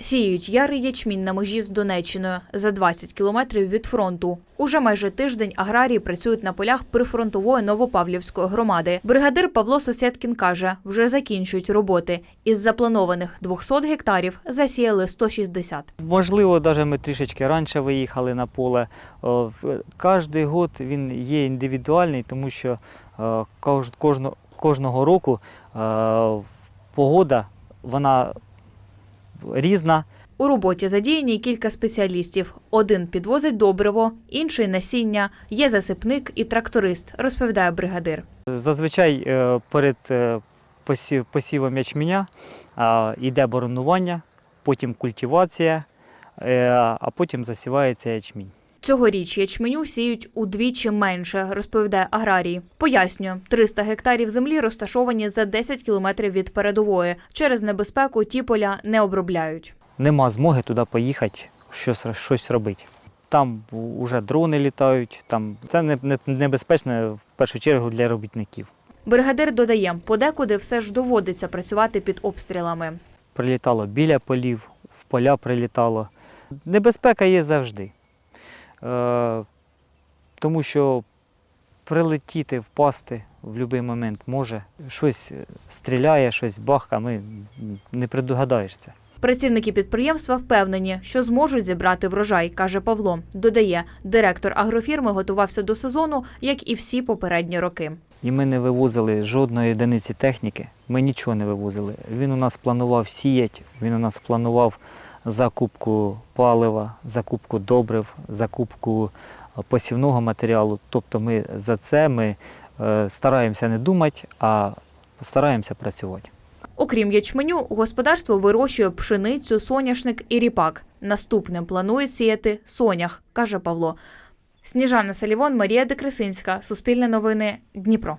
Сіють ярий ячмінь на межі з Донеччиною за 20 кілометрів від фронту. Уже майже тиждень аграрії працюють на полях прифронтової Новопавлівської громади. Бригадир Павло Сосєткін каже, вже закінчують роботи. Із запланованих 200 гектарів засіяли 160. Можливо, навіть ми трішечки раніше виїхали на поле. Кожний год він є індивідуальний, тому що кожного року погода вона різна. У роботі задіяні кілька спеціалістів. Один підвозить добриво, інший насіння, є засипник і тракторист, розповідає бригадир. Зазвичай е, перед е, посівом ячменя йде боронування, потім культивація, е, а потім засівається ячмінь. Цьогоріч ячменю сіють удвічі менше, розповідає аграрій. Пояснює, 300 гектарів землі розташовані за 10 кілометрів від передової. Через небезпеку ті поля не обробляють. Нема змоги туди поїхати, щось, щось робити. Там вже дрони літають, там це не- не- небезпечно в першу чергу для робітників. Бригадир додає, подекуди все ж доводиться працювати під обстрілами. Прилітало біля полів, в поля прилітало. Небезпека є завжди. Е, тому що прилетіти, впасти в будь-який момент може. Щось стріляє, щось бахка, ми не предугадаєшся. Працівники підприємства впевнені, що зможуть зібрати врожай, каже Павло. Додає, директор агрофірми готувався до сезону, як і всі попередні роки. І ми не вивозили жодної одиниці техніки, ми нічого не вивозили. Він у нас планував сіяти, він у нас планував закупку палива, закупку добрив, закупку е, посівного матеріалу. Тобто ми за це ми е, стараємося не думати, а стараємося працювати. Окрім ячменю, господарство вирощує пшеницю, соняшник і ріпак. Наступним планує сіяти сонях, каже Павло. Сніжана Салівон, Марія Декресинська, Суспільне новини, Дніпро.